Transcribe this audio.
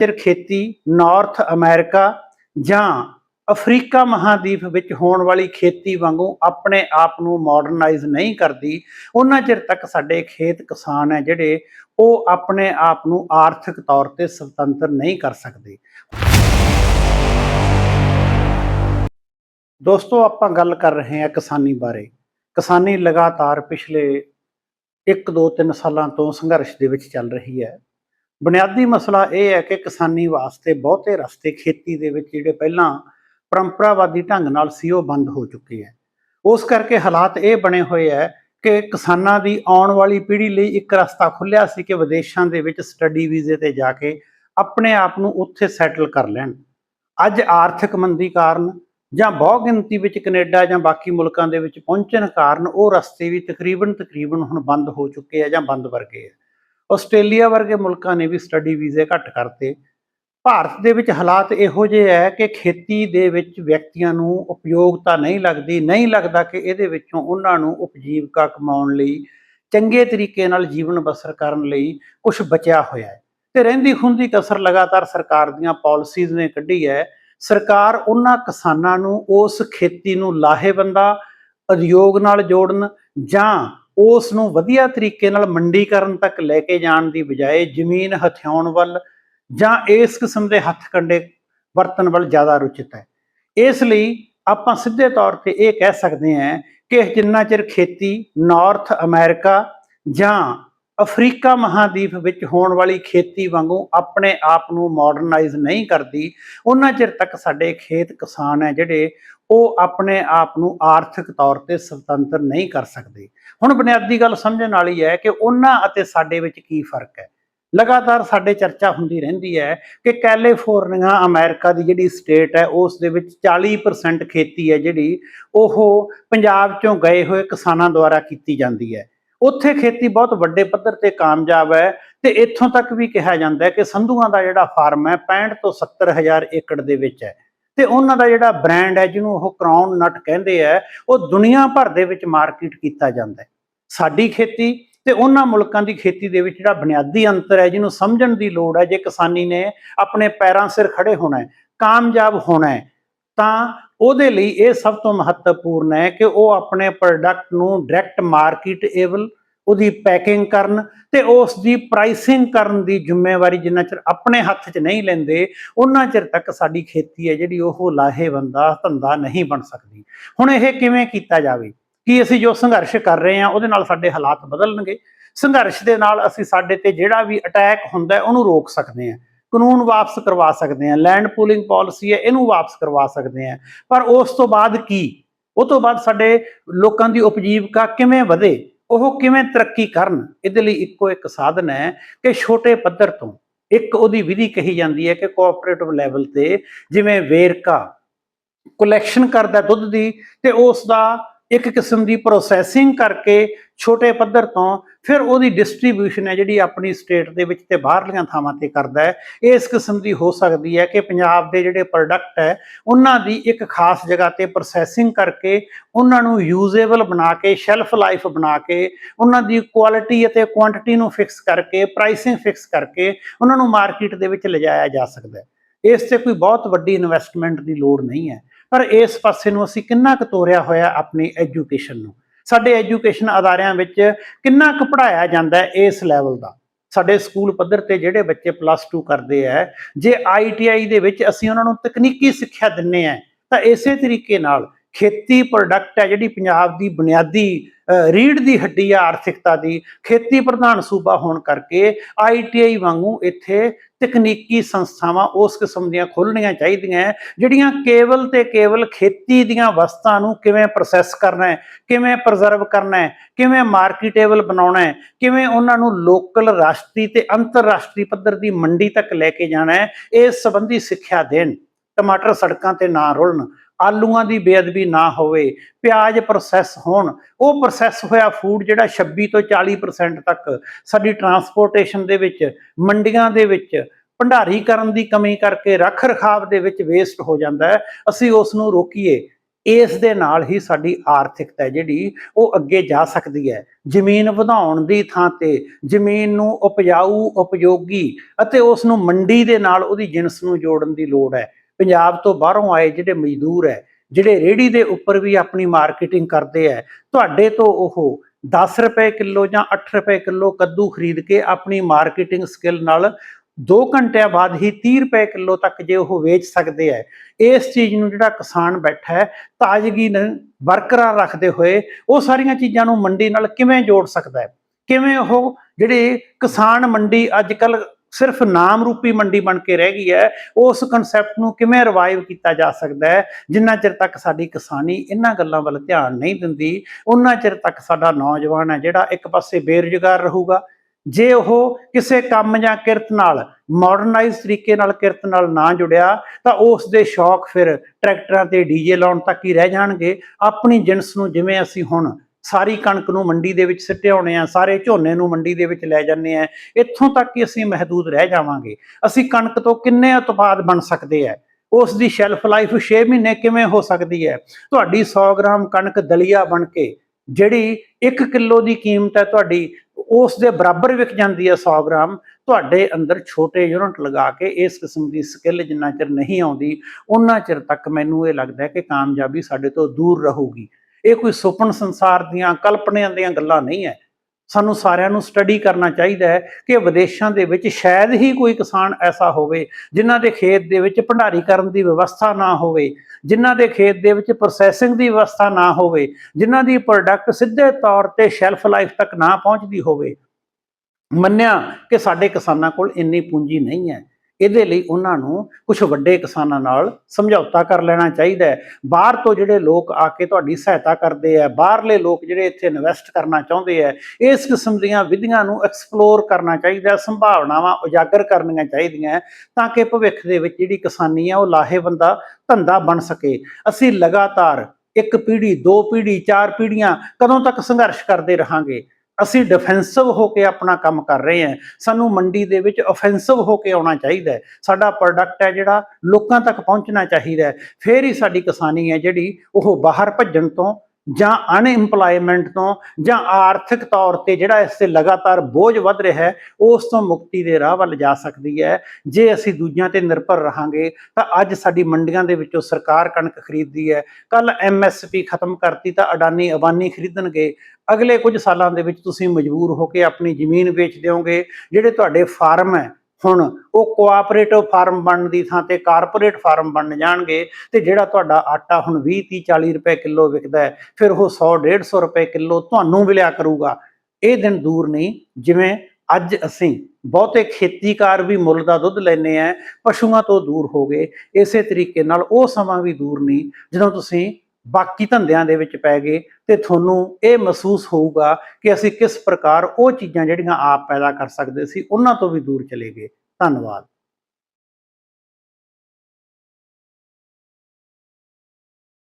ਚਿਰ ਖੇਤੀ north America ਜਾਂ ਅਫਰੀਕਾ ਮਹਾਦੀਪ ਵਿੱਚ ਹੋਣ ਵਾਲੀ ਖੇਤੀ ਵਾਂਗੂ ਆਪਣੇ ਆਪ ਨੂੰ ਮਾਡਰਨਾਈਜ਼ ਨਹੀਂ ਕਰਦੀ, ਉਹਨਾਂ ਚਿਰ ਤੱਕ ਸਾਡੇ ਖੇਤ ਕਿਸਾਨ ਹੈ ਜਿਹੜੇ ਉਹ ਆਪਣੇ ਆਪ ਨੂੰ ਆਰਥਿਕ ਤੌਰ ਤੇ ਸੁਤੰਤਰ ਨਹੀਂ ਕਰ ਸਕਦੇ। ਦੋਸਤੋ, ਆਪਾਂ ਗੱਲ ਕਰ ਰਹੇ ਹਾਂ ਕਿਸਾਨੀ ਬਾਰੇ। ਕਿਸਾਨੀ ਲਗਾਤਾਰ ਪਿਛਲੇ 1 2 3 ਸਾਲਾਂ ਤੋਂ ਸੰਘਰਸ਼ ਦੇ ਵਿੱਚ ਚੱਲ ਰਹੀ ਹੈ। ਬੁਨਿਆਦੀ ਮਸਲਾ ਇਹ ਹੈ ਕਿ ਕਿਸਾਨੀ ਵਾਸਤੇ ਬਹੁਤੇ ਰਸਤੇ ਖੇਤੀ ਦੇ ਵਿੱਚ ਜਿਹੜੇ ਪਹਿਲਾਂ ਪਰੰਪਰਾਵਾਦੀ ਢੰਗ ਨਾਲ ਸੀ, ਉਹ ਬੰਦ ਹੋ ਚੁੱਕੇ ਹੈ। ਉਸ ਕਰਕੇ ਹਾਲਾਤ ਇਹ ਬਣੇ ਹੋਏ ਹੈ ਕਿ ਕਿਸਾਨਾਂ ਦੀ ਆਉਣ ਵਾਲੀ ਪੀੜ੍ਹੀ ਲਈ ਇੱਕ ਰਸਤਾ ਖੁੱਲਿਆ ਸੀ ਕਿ ਵਿਦੇਸ਼ਾਂ ਦੇ ਵਿੱਚ ਸਟੱਡੀ ਵੀਜ਼ੇ ਤੇ ਜਾ ਕੇ ਆਪਣੇ ਆਪ ਨੂੰ ਉੱਥੇ ਸੈਟਲ ਕਰ ਲੈਣ। ਅੱਜ ਆਰਥਿਕ ਮੰਦੀ ਕਾਰਨ ਜਾਂ ਬਹੁ ਗਿਣਤੀ ਵਿੱਚ ਕੈਨੇਡਾ ਜਾਂ ਬਾਕੀ ਮੁਲਕਾਂ ਦੇ ਵਿੱਚ ਪਹੁੰਚਣ ਕਾਰਨ ਉਹ ਰਸਤੇ ਵੀ ਤਕਰੀਬਨ ਤਕਰੀਬਨ ਹੁਣ ਬੰਦ ਹੋ ਚੁੱਕੇ ਆ ਜਾਂ ਬੰਦ ਵਰਗੇ ਆ ਆਸਟ੍ਰੇਲੀਆ ਵਰਗੇ ਮੁਲਕਾਂ ਨੇ ਵੀ ਸਟੱਡੀ ਵੀਜ਼ੇ ਘੱਟ ਕਰਤੇ। ਭਾਰਤ ਦੇ ਵਿੱਚ ਹਾਲਾਤ ਇਹੋ ਜਿਹੇ ਹੈ ਕਿ ਖੇਤੀ ਦੇ ਵਿੱਚ ਵਿਅਕਤੀਆਂ ਨੂੰ ਉਪਯੋਗਤਾ ਨਹੀਂ ਲੱਗਦੀ, ਨਹੀਂ ਲੱਗਦਾ ਕਿ ਇਹਦੇ ਵਿੱਚੋਂ ਉਹਨਾਂ ਨੂੰ ਉਪਜੀਵਕਾ ਕਮਾਉਣ ਲਈ, ਚੰਗੇ ਤਰੀਕੇ ਨਾਲ ਜੀਵਨ ਬਸਰ ਕਰਨ ਲਈ ਕੁਝ ਬਚਿਆ ਹੋਇਆ ਹੈ। ਤੇ ਰਹਿੰਦੀ ਖੁੰਦੀ ਕਸਰ ਲਗਾਤਾਰ ਸਰਕਾਰ ਦੀਆਂ ਪਾਲਿਸੀਜ਼ ਨੇ ਕੱਢੀ ਹੈ। ਸਰਕਾਰ ਉਹਨਾਂ ਕਿਸਾਨਾਂ ਨੂੰ ਉਸ ਖੇਤੀ ਨੂੰ ਲਾਹੇਵੰਦਾ ਉਦਯੋਗ ਨਾਲ ਜੋੜਨ ਜਾਂ ਉਸ ਨੂੰ ਵਧੀਆ ਤਰੀਕੇ ਨਾਲ ਮੰਡੀਕਰਨ ਤੱਕ ਲੈ ਕੇ ਜਾਣ ਦੀ ਬਜਾਏ ਜ਼ਮੀਨ ਹਥਿਆਉਣ ਵੱਲ ਜਾਂ ਇਸ ਕਿਸਮ ਦੇ ਹੱਥ ਕੰਡੇ ਵਰਤਣ ਵੱਲ ਜ਼ਿਆਦਾ ਰੁਚਿਤ ਹੈ। ਇਸ ਲਈ ਆਪਾਂ ਸਿੱਧੇ ਤੌਰ ਤੇ ਇਹ ਕਹਿ ਸਕਦੇ ਹਾਂ ਕਿ ਜਿੰਨਾ ਚਿਰ ਖੇਤੀ ਨਾਰਥ ਅਮਰੀਕਾ ਜਾਂ ਅਫਰੀਕਾ ਮਹਾਦੀਪ ਵਿੱਚ ਹੋਣ ਵਾਲੀ ਖੇਤੀ ਵਾਂਗੂ ਆਪਣੇ ਆਪ ਨੂੰ ਮਾਡਰਨਾਈਜ਼ ਨਹੀਂ ਕਰਦੀ, ਉਹਨਾਂ ਚਿਰ ਤੱਕ ਸਾਡੇ ਖੇਤ ਕਿਸਾਨ ਹੈ ਜਿਹੜੇ, ਉਹ ਆਪਣੇ ਆਪ ਨੂੰ ਆਰਥਿਕ ਤੌਰ ਤੇ ਸੁਤੰਤਰ ਨਹੀਂ ਕਰ ਸਕਦੇ। ਹੁਣ ਬੁਨਿਆਦੀ ਗੱਲ ਸਮਝਣ ਵਾਲੀ ਹੈ ਕਿ ਉਹਨਾਂ ਅਤੇ ਸਾਡੇ ਵਿੱਚ ਕੀ ਫ਼ਰਕ ਹੈ। ਲਗਾਤਾਰ ਸਾਡੇ ਚਰਚਾ ਹੁੰਦੀ ਰਹਿੰਦੀ ਹੈ ਕਿ ਕੈਲੀਫੋਰਨੀਆ, ਅਮਰੀਕਾ ਦੀ ਜਿਹੜੀ ਸਟੇਟ ਹੈ, ਉਸ ਦੇ ਵਿੱਚ 40% ਖੇਤੀ ਹੈ ਜਿਹੜੀ, ਉਹ ਪੰਜਾਬ ਚੋਂ ਗਏ ਹੋਏ ਕਿਸਾਨਾਂ ਦੁਆਰਾ ਕੀਤੀ ਜਾਂਦੀ ਹੈ। ਉੱਥੇ ਖੇਤੀ ਬਹੁਤ ਵੱਡੇ ਪੱਧਰ ਤੇ ਕਾਮਯਾਬ ਹੈ ਤੇ ਇੱਥੋਂ ਤੱਕ ਵੀ ਕਿਹਾ ਜਾਂਦਾ ਹੈ ਕਿ ਸੰਧੂਆਂ ਦਾ ਜਿਹੜਾ ਫਾਰਮ ਹੈ 65 ਤੋਂ 70 ਹਜ਼ਾਰ ਏਕੜ ਦੇ ਵਿੱਚ ਹੈ। ਤੇ ਉਹਨਾਂ ਦਾ ਜਿਹੜਾ ਬ੍ਰਾਂਡ ਹੈ ਜਿਹਨੂੰ ਉਹ ਕਰਾਊਨ ਨਟ ਕਹਿੰਦੇ ਆ ਉਹ ਦੁਨੀਆ ਭਰ ਦੇ ਵਿੱਚ ਮਾਰਕੀਟ ਕੀਤਾ ਜਾਂਦਾ ਹੈ। ਸਾਡੀ ਖੇਤੀ ਤੇ ਉਹਨਾਂ ਮੁਲਕਾਂ ਦੀ ਖੇਤੀ ਦੇ ਵਿੱਚ ਜਿਹੜਾ ਬੁਨਿਆਦੀ ਅੰਤਰ ਹੈ ਜਿਹਨੂੰ ਸਮਝਣ ਦੀ ਲੋੜ ਹੈ, ਜੇ ਕਿਸਾਨੀ ਨੇ ਆਪਣੇ ਪੈਰਾਂ ਸਿਰ ਖੜੇ ਹੋਣਾ ਹੈ, ਕਾਮਯਾਬ ਹੋਣਾ ਹੈ, ਤਾਂ ਉਹਦੇ ਲਈ ਇਹ ਸਭ ਤੋਂ ਮਹੱਤਵਪੂਰਨ ਹੈ ਕਿ ਉਹ ਆਪਣੇ ਪ੍ਰੋਡਕਟ ਨੂੰ ਡਾਇਰੈਕਟ ਮਾਰਕੀਟੇਬਲ ਉਹਦੀ ਪੈਕਿੰਗ ਕਰਨ ਤੇ ਉਸ ਦੀ ਪ੍ਰਾਈਸਿੰਗ ਕਰਨ ਦੀ ਜ਼ਿੰਮੇਵਾਰੀ ਜਿੰਨਾ ਚਿਰ ਆਪਣੇ ਹੱਥ 'ਚ ਨਹੀਂ ਲੈਂਦੇ, ਉਹਨਾਂ ਚਿਰ ਤੱਕ ਸਾਡੀ ਖੇਤੀ ਹੈ ਜਿਹੜੀ ਉਹ ਲਾਹੇਵੰਦਾ ਧੰਦਾ ਨਹੀਂ ਬਣ ਸਕਦੀ। ਹੁਣ ਇਹ ਕਿਵੇਂ ਕੀਤਾ ਜਾਵੇ? ਕਿ ਅਸੀਂ ਜੋ ਸੰਘਰਸ਼ ਕਰ ਰਹੇ ਹਾਂ, ਉਹਦੇ ਨਾਲ ਸਾਡੇ ਹਾਲਾਤ ਬਦਲਣਗੇ? ਸੰਘਰਸ਼ ਦੇ ਨਾਲ ਅਸੀਂ ਸਾਡੇ ਤੇ ਜਿਹੜਾ ਵੀ ਅਟੈਕ ਹੁੰਦਾ ਉਹਨੂੰ ਰੋਕ ਸਕਦੇ ਹਾਂ। ਕਾਨੂੰਨ ਵਾਪਸ ਕਰਵਾ ਸਕਦੇ ਹਾਂ ਲੈਂਡ ਪੂਲਿੰਗ ਪਾਲਿਸੀ ਹੈ, ਇਹਨੂੰ ਵਾਪਸ ਕਰਵਾ ਸਕਦੇ ਹਾਂ। ਪਰ ਉਸ ਤੋਂ ਬਾਅਦ ਕੀ? ਉਹ ਤੋਂ ਬਾਅਦ ਸਾਡੇ ਲੋਕਾਂ ਦੀ ਉਪਜੀਵਕਾ ਕਿਵੇਂ ਵਧੇ, ਉਹ ਕਿਵੇਂ ਤਰੱਕੀ ਕਰਨ, ਇਹਦੇ ਲਈ ਇੱਕੋ ਇੱਕ ਸਾਧਨ ਹੈ ਕਿ ਛੋਟੇ ਪੱਧਰ ਤੋਂ ਇੱਕ ਉਹਦੀ ਵਿਧੀ ਕਹੀ ਜਾਂਦੀ ਹੈ ਕਿ ਕੋਆਪਰੇਟਿਵ ਲੈਵਲ ਤੇ ਜਿਵੇਂ ਵੇਰਕਾ ਕਲੈਕਸ਼ਨ ਕਰਦਾ ਦੁੱਧ ਦੀ ਤੇ ਉਸ ਦਾ ਇੱਕ ਕਿਸਮ ਦੀ ਪ੍ਰੋਸੈਸਿੰਗ ਕਰਕੇ ਛੋਟੇ ਪੱਧਰ ਤੋਂ ਫਿਰ ਉਹਦੀ ਡਿਸਟ੍ਰੀਬਿਊਸ਼ਨ ਹੈ ਜਿਹੜੀ ਆਪਣੀ ਸਟੇਟ ਦੇ ਵਿੱਚ ਤੇ ਬਾਹਰਲੀਆਂ ਥਾਵਾਂ ਤੇ ਕਰਦਾ ਹੈ। ਇਸ ਕਿਸਮ ਦੀ ਹੋ ਸਕਦੀ ਹੈ ਕਿ ਪੰਜਾਬ ਦੇ ਜਿਹੜੇ ਪ੍ਰੋਡਕਟ ਹੈ, ਉਹਨਾਂ ਦੀ ਇੱਕ ਖਾਸ ਜਗ੍ਹਾ ਤੇ ਪ੍ਰੋਸੈਸਿੰਗ ਕਰਕੇ ਉਹਨਾਂ ਨੂੰ ਯੂਜ਼ੇਬਲ ਬਣਾ ਕੇ ਸ਼ੈਲਫ ਲਾਈਫ ਬਣਾ ਕੇ, ਉਹਨਾਂ ਦੀ ਕੁਆਲਿਟੀ ਅਤੇ ਕੁਆਂਟੀਟੀ ਨੂੰ ਫਿਕਸ ਕਰਕੇ ਪ੍ਰਾਈਸਿੰਗ ਫਿਕਸ ਕਰਕੇ ਉਹਨਾਂ ਨੂੰ ਮਾਰਕੀਟ ਦੇ ਵਿੱਚ ਲਿਜਾਇਆ ਜਾ ਸਕਦਾ ਹੈ। ਇਸ ਤੇ ਕੋਈ ਬਹੁਤ ਵੱਡੀ ਇਨਵੈਸਟਮੈਂਟ ਦੀ ਲੋੜ ਨਹੀਂ ਹੈ। ਪਰ ਇਸ ਪਾਸੇ ਨੂੰ ਅਸੀਂ ਕਿੰਨਾ ਕੁ ਤੋਰਿਆ ਹੋਇਆ ਆਪਣੀ ਐਜੂਕੇਸ਼ਨ ਨੂੰ? ਸਾਡੇ ਐਜੂਕੇਸ਼ਨ ਅਦਾਰਿਆਂ ਵਿੱਚ ਕਿੰਨਾ ਕੁ ਪੜਾਇਆ ਜਾਂਦਾ ਹੈ ਇਸ ਲੈਵਲ ਦਾ? ਸਾਡੇ ਸਕੂਲ ਪੱਧਰ ਤੇ ਜਿਹੜੇ ਬੱਚੇ ਪਲੱਸ 2 ਕਰਦੇ ਆ, ਜੇ ਆਈਟੀਆਈ ਦੇ ਵਿੱਚ ਅਸੀਂ ਉਹਨਾਂ ਨੂੰ ਤਕਨੀਕੀ ਸਿੱਖਿਆ ਦਿੰਨੇ ਆ, ਤਾਂ ਇਸੇ ਤਰੀਕੇ ਨਾਲ ਖੇਤੀ ਪ੍ਰੋਡਕਟ ਹੈ ਜਿਹੜੀ ਪੰਜਾਬ ਦੀ ਬੁਨਿਆਦੀ ਰੀੜ ਦੀ ਹੱਡੀ ਆ ਆਰਥਿਕਤਾ ਦੀ ਖੇਤੀ ਪ੍ਰਧਾਨ ਸੂਬਾ ਹੋਣ ਕਰਕੇ ਆਈਟੀਆਈ ਵਾਂਗੂ ਇੱਥੇ ਤਕਨੀਕੀ ਸੰਸਥਾਵਾਂ ਉਸ ਕਿਸਮ ਦੀਆਂ ਖੋਲਣੀਆਂ ਚਾਹੀਦੀਆਂ ਜਿਹੜੀਆਂ ਕੇਵਲ ਤੇ ਕੇਵਲ ਖੇਤੀ ਦੀਆਂ ਵਸਤਾਂ ਨੂੰ ਕਿਵੇਂ ਪ੍ਰੋਸੈਸ ਕਰਨਾ ਹੈ, ਕਿਵੇਂ ਪ੍ਰੀਜ਼ਰਵ ਕਰਨਾ ਹੈ, ਕਿਵੇਂ ਮਾਰਕੀਟੇਬਲ ਬਣਾਉਣਾ ਹੈ, ਕਿਵੇਂ ਉਹਨਾਂ ਨੂੰ ਲੋਕਲ ਰਾਸ਼ਟਰੀ ਤੇ ਅੰਤਰਰਾਸ਼ਟਰੀ ਪੱਧਰ ਦੀ ਮੰਡੀ ਤੱਕ ਲੈ ਕੇ ਜਾਣਾ ਹੈ ਇਸ ਸੰਬੰਧੀ ਸਿੱਖਿਆ ਦੇਣ, ਟਮਾਟਰ ਸੜਕਾਂ ਤੇ ਨਾ ਰੁਲਣ ਆਲੂਆਂ ਦੀ ਬੇਅਦਬੀ ਨਾ ਹੋਵੇ, ਪਿਆਜ਼ ਪ੍ਰੋਸੈਸ ਹੋਣ, ਉਹ ਪ੍ਰੋਸੈਸ ਹੋਇਆ ਫੂਡ ਜਿਹੜਾ 26 ਤੋਂ 40% ਤੱਕ ਸਾਡੀ ਟਰਾਂਸਪੋਰਟੇਸ਼ਨ ਦੇ ਵਿੱਚ, ਮੰਡੀਆਂ ਦੇ ਵਿੱਚ, ਭੰਡਾਰੀਕਰਨ ਦੀ ਕਮੀ ਕਰਕੇ ਰੱਖ ਰਖਾਵ ਦੇ ਵਿੱਚ ਵੇਸਟ ਹੋ ਜਾਂਦਾ ਹੈ, ਅਸੀਂ ਉਸ ਨੂੰ ਰੋਕੀਏ। ਇਸ ਦੇ ਨਾਲ ਹੀ ਸਾਡੀ ਆਰਥਿਕਤਾ ਜਿਹੜੀ, ਉਹ ਅੱਗੇ ਜਾ ਸਕਦੀ ਹੈ। ਜ਼ਮੀਨ ਵਧਾਉਣ ਦੀ ਥਾਂ ਤੇ ਜ਼ਮੀਨ ਨੂੰ ਉਪਜਾਊ, ਉਪਯੋਗੀ ਅਤੇ ਉਸ ਨੂੰ ਮੰਡੀ ਦੇ ਨਾਲ ਉਹਦੀ ਜਿਣਸ ਨੂੰ ਜੋੜਨ ਦੀ ਲੋੜ ਹੈ। ਪੰਜਾਬ ਤੋਂ ਬਾਹਰੋਂ ਆਏ ਜਿਹੜੇ ਮਜ਼ਦੂਰ ਹੈ, ਜਿਹੜੇ ਰੇੜੀ ਦੇ ਉੱਪਰ ਵੀ ਆਪਣੀ ਮਾਰਕੀਟਿੰਗ ਕਰਦੇ ਹੈ, ਤੁਹਾਡੇ ਤੋਂ ਉਹ 10 ਰੁਪਏ ਕਿਲੋ ਜਾਂ 8 ਰੁਪਏ ਕਿਲੋ ਕੱਦੂ ਖਰੀਦ ਕੇ ਆਪਣੀ ਮਾਰਕੀਟਿੰਗ ਸਕਿੱਲ ਨਾਲ 2 ਘੰਟਿਆਂ ਬਾਅਦ ਹੀ 30 ਰੁਪਏ ਕਿਲੋ ਤੱਕ ਜੇ ਉਹ ਵੇਚ ਸਕਦੇ ਹੈ, ਇਸ ਚੀਜ਼ ਨੂੰ ਜਿਹੜਾ ਕਿਸਾਨ ਬੈਠਾ ਹੈ, ਤਾਜ਼ਗੀ ਨੂੰ ਬਰਕਰਾਰ ਰੱਖਦੇ ਹੋਏ ਉਹ ਸਾਰੀਆਂ ਚੀਜ਼ਾਂ ਨੂੰ ਮੰਡੀ ਨਾਲ ਕਿਵੇਂ ਜੋੜ ਸਕਦਾ ਹੈ? ਕਿਵੇਂ ਉਹ ਜਿਹੜੇ ਕਿਸਾਨ ਮੰਡੀ ਅੱਜ ਕੱਲ ਸਿਰਫ ਨਾਮ ਰੂਪੀ ਮੰਡੀ ਬਣ ਕੇ ਰਹਿ ਗਈ ਹੈ, ਉਸ ਕਨਸੈਪਟ ਨੂੰ ਕਿਵੇਂ ਰਿਵਾਈਵ ਕੀਤਾ ਜਾ ਸਕਦਾ ਹੈ? ਜਿੰਨਾ ਚਿਰ ਤੱਕ ਸਾਡੀ ਕਿਸਾਨੀ ਇਹਨਾਂ ਗੱਲਾਂ ਵੱਲ ਧਿਆਨ ਨਹੀਂ ਦਿੰਦੀ, ਉਹਨਾਂ ਚਿਰ ਤੱਕ ਸਾਡਾ ਨੌਜਵਾਨ ਹੈ ਜਿਹੜਾ ਇੱਕ ਪਾਸੇ ਬੇਰੁਜ਼ਗਾਰ ਰਹੂਗਾ। ਜੇ ਉਹ ਕਿਸੇ ਕੰਮ ਜਾਂ ਕਿਰਤ ਨਾਲ ਮਾਡਰਨਾਈਜ਼ ਤਰੀਕੇ ਨਾਲ ਕਿਰਤ ਨਾਲ ਨਾ ਜੁੜਿਆ, ਤਾਂ ਉਸ ਦੇ ਸ਼ੌਕ ਫਿਰ ਟਰੈਕਟਰਾਂ ਤੇ ਡੀਜੇ ਲਾਉਣ ਤੱਕ ਹੀ ਰਹਿ ਜਾਣਗੇ। ਆਪਣੀ ਜਿਣਸ ਨੂੰ ਜਿਵੇਂ ਅਸੀਂ ਹੁਣ ਸਾਰੀ ਕਣਕ ਨੂੰ ਮੰਡੀ ਦੇ ਵਿੱਚ ਸਿੱਟਿਆਉਣੇ ਆ, ਸਾਰੇ ਝੋਨੇ ਨੂੰ ਮੰਡੀ ਦੇ ਵਿੱਚ ਲੈ ਜਾਂਦੇ ਆ, ਇੱਥੋਂ ਤੱਕ ਕਿ ਅਸੀਂ ਮਹਦੂਦ ਰਹਿ ਜਾਵਾਂਗੇ। ਅਸੀਂ ਕਣਕ ਤੋਂ ਕਿੰਨੇ ਉਤਪਾਦ ਬਣ ਸਕਦੇ ਆ? ਉਸ ਦੀ ਸ਼ੈਲਫ ਲਾਈਫ 6 ਮਹੀਨੇ ਕਿਵੇਂ ਹੋ ਸਕਦੀ ਹੈ? ਤੁਹਾਡੀ 100 ਗ੍ਰਾਮ ਕਣਕ ਦਲੀਆ ਬਣ ਕੇ, ਜਿਹੜੀ 1 ਕਿਲੋ ਦੀ ਕੀਮਤ ਹੈ ਤੁਹਾਡੀ, ਉਸ ਦੇ ਬਰਾਬਰ ਵਿਕ ਜਾਂਦੀ ਹੈ 100 ਗ੍ਰਾਮ। ਤੁਹਾਡੇ ਅੰਦਰ ਛੋਟੇ ਯੂਨਿਟ ਲਗਾ ਕੇ ਇਸ ਕਿਸਮ ਦੀ ਸਕਿੱਲ ਜਿੰਨਾ ਚਿਰ ਨਹੀਂ ਆਉਂਦੀ ਉਹਨਾਂ ਚਿਰ ਤੱਕ ਮੈਨੂੰ ਇਹ ਲੱਗਦਾ ਹੈ ਕਿ ਕਾਮਯਾਬੀ ਸਾਡੇ ਤੋਂ ਦੂਰ ਰਹੂਗੀ। ਇਹ ਕੋਈ ਸੁਪਨ ਸੰਸਾਰ ਦੀਆਂ ਕਲਪਨਿਆਂ ਦੀਆਂ ਗੱਲਾਂ ਨਹੀਂ ਹੈ। ਸਾਨੂੰ ਸਾਰਿਆਂ ਨੂੰ ਸਟੱਡੀ ਕਰਨਾ ਚਾਹੀਦਾ ਹੈ ਕਿ ਵਿਦੇਸ਼ਾਂ ਦੇ ਵਿੱਚ ਸ਼ਾਇਦ ਹੀ ਕੋਈ ਕਿਸਾਨ ਐਸਾ ਹੋਵੇ, ਜਿਨ੍ਹਾਂ ਦੇ ਖੇਤ ਦੇ ਵਿੱਚ ਭੰਡਾਰੀ ਕਰਨ ਦੀ ਵਿਵਸਥਾ ਨਾ ਹੋਵੇ, ਜਿਨ੍ਹਾਂ ਦੇ ਖੇਤ ਦੇ ਵਿੱਚ ਪ੍ਰੋਸੈਸਿੰਗ ਦੀ ਵਿਵਸਥਾ ਨਾ ਹੋਵੇ, ਜਿਨ੍ਹਾਂ ਦੀ ਪ੍ਰੋਡਕਟ ਸਿੱਧੇ ਤੌਰ ਤੇ ਸ਼ੈਲਫ ਲਾਈਫ ਤੱਕ ਨਾ ਪਹੁੰਚਦੀ ਹੋਵੇ। ਮੰਨਿਆ ਕਿ ਸਾਡੇ ਕਿਸਾਨਾਂ ਕੋਲ ਇੰਨੀ ਪੂੰਜੀ ਨਹੀਂ ਹੈ। ਇਹਦੇ ਲਈ ਉਹਨਾਂ ਨੂੰ ਕੁਝ ਵੱਡੇ ਕਿਸਾਨਾਂ ਨਾਲ ਸਮਝੌਤਾ ਕਰ ਲੈਣਾ ਚਾਹੀਦਾ ਹੈ। ਬਾਹਰ ਤੋਂ ਜਿਹੜੇ ਲੋਕ ਆ ਕੇ ਤੁਹਾਡੀ ਸਹਾਇਤਾ ਕਰਦੇ ਆ, ਬਾਹਰਲੇ ਲੋਕ ਜਿਹੜੇ ਇੱਥੇ ਇਨਵੈਸਟ ਕਰਨਾ ਚਾਹੁੰਦੇ ਆ, ਇਸ ਕਿਸਮ ਦੀਆਂ ਵਿਧੀਆਂ ਨੂੰ ਐਕਸਪਲੋਰ ਕਰਨਾ ਚਾਹੀਦਾ, ਸੰਭਾਵਨਾਵਾਂ ਉਜਾਗਰ ਕਰਨੀਆਂ ਚਾਹੀਦੀਆਂ ਤਾਂ ਕਿ ਭਵਿੱਖ ਦੇ ਵਿੱਚ ਜਿਹੜੀ ਕਿਸਾਨੀ ਆ ਉਹ ਲਾਹੇਵੰਦਾ ਧੰਦਾ ਬਣ ਸਕੇ। ਅਸੀਂ ਲਗਾਤਾਰ ਇੱਕ ਪੀੜ੍ਹੀ, ਦੋ ਪੀੜ੍ਹੀ, ਚਾਰ ਪੀੜ੍ਹੀਆਂ ਕਦੋਂ ਤੱਕ ਸੰਘਰਸ਼ ਕਰਦੇ ਰਹਾਂਗੇ? ਅਸੀਂ ਡਿਫੈਂਸਿਵ ਹੋ ਕੇ ਆਪਣਾ ਕੰਮ ਕਰ ਰਹੇ ਹਾਂ। ਸਾਨੂੰ ਮੰਡੀ ਦੇ ਵਿੱਚ ਆਫੈਂਸਿਵ ਹੋ ਕੇ ਆਉਣਾ ਚਾਹੀਦਾ ਹੈ। ਸਾਡਾ ਪ੍ਰੋਡਕਟ ਹੈ ਜਿਹੜਾ ਲੋਕਾਂ ਤੱਕ ਪਹੁੰਚਣਾ ਚਾਹੀਦਾ ਹੈ। ਫੇਰ ਹੀ ਸਾਡੀ ਕਿਸਾਨੀ ਹੈ ਜਿਹੜੀ ਉਹ ਬਾਹਰ ਭੱਜਣ ਤੋਂ ਜਾਂ ਅਨਇੰਪਲੋਇਮੈਂਟ ਤੋਂ ਜਾਂ ਆਰਥਿਕ ਤੌਰ ਤੇ ਜਿਹੜਾ ਇਸ ਤੇ ਲਗਾਤਾਰ ਬੋਝ ਵੱਧ ਰਿਹਾ ਹੈ, ਉਸ ਤੋਂ ਮੁਕਤੀ ਦੇ ਰਾਹ ਵੱਲ ਜਾ ਸਕਦੀ ਹੈ। ਜੇ ਅਸੀਂ ਦੂਜਿਆਂ ਤੇ ਨਿਰਭਰ ਰਹਾਂਗੇ, ਤਾਂ ਅੱਜ ਸਾਡੀ ਮੰਡੀਆਂ ਦੇ ਵਿੱਚੋਂ ਸਰਕਾਰ ਕਣਕ ਖਰੀਦਦੀ ਹੈ। ਕੱਲ ਐਮਐਸਪੀ ਖਤਮ ਕਰਤੀ ਤਾਂ ਅਡਾਨੀ ਅਬਾਨੀ ਖਰੀਦਣਗੇ। ਅਗਲੇ ਕੁਝ ਸਾਲਾਂ ਦੇ ਵਿੱਚ ਤੁਸੀਂ ਮਜਬੂਰ ਹੋ ਕੇ ਆਪਣੀ ਜ਼ਮੀਨ ਵੇਚ ਦਿਓਗੇ। ਜਿਹੜੇ ਤੁਹਾਡੇ ਫਾਰਮ ਹੈ ਹੁਣ ਉਹ ਕੋਆਪਰੇਟਿਵ ਫਾਰਮ ਬਣਨ ਦੀ ਥਾਂ ਤੇ ਕਾਰਪੋਰੇਟ ਫਾਰਮ ਬਣ ਜਾਣਗੇ ਤੇ ਜਿਹੜਾ ਤੁਹਾਡਾ ਆਟਾ ਹੁਣ 20 30 40 ਰੁਪਏ ਕਿਲੋ ਵਿਕਦਾ ਹੈ, ਫਿਰ ਉਹ 100 150 ਰੁਪਏ ਕਿਲੋ ਤੁਹਾਨੂੰ ਮਿਲਿਆ ਕਰੂਗਾ। ਇਹ ਦਿਨ ਦੂਰ ਨਹੀਂ, ਜਿਵੇਂ ਅੱਜ ਅਸੀਂ ਬਹੁਤੇ ਖੇਤੀਕਾਰ ਵੀ ਮੁੱਲ ਦਾ ਦੁੱਧ ਲੈਨੇ ਆ ਪਸ਼ੂਆਂ ਤੋਂ ਦੂਰ ਹੋ ਗਏ, ਇਸੇ ਤਰੀਕੇ ਨਾਲ ਉਹ ਸਮਾਂ ਵੀ ਦੂਰ ਨਹੀਂ, ਜਦੋਂ ਤੁਸੀਂ ਬਾਕੀ ਧੰਦਿਆਂ ਦੇ ਵਿੱਚ ਪੈ ਗਏ ਤੇ ਤੁਹਾਨੂੰ ਇਹ ਮਹਿਸੂਸ ਹੋਊਗਾ ਕਿ ਅਸੀਂ ਕਿਸ ਪ੍ਰਕਾਰ ਉਹ ਚੀਜ਼ਾਂ ਜਿਹੜੀਆਂ ਆਪ ਪੈਦਾ ਕਰ ਸਕਦੇ ਸੀ, ਉਹਨਾਂ ਤੋਂ ਵੀ ਦੂਰ ਚਲੇ ਗਏ। ਧੰਨਵਾਦ।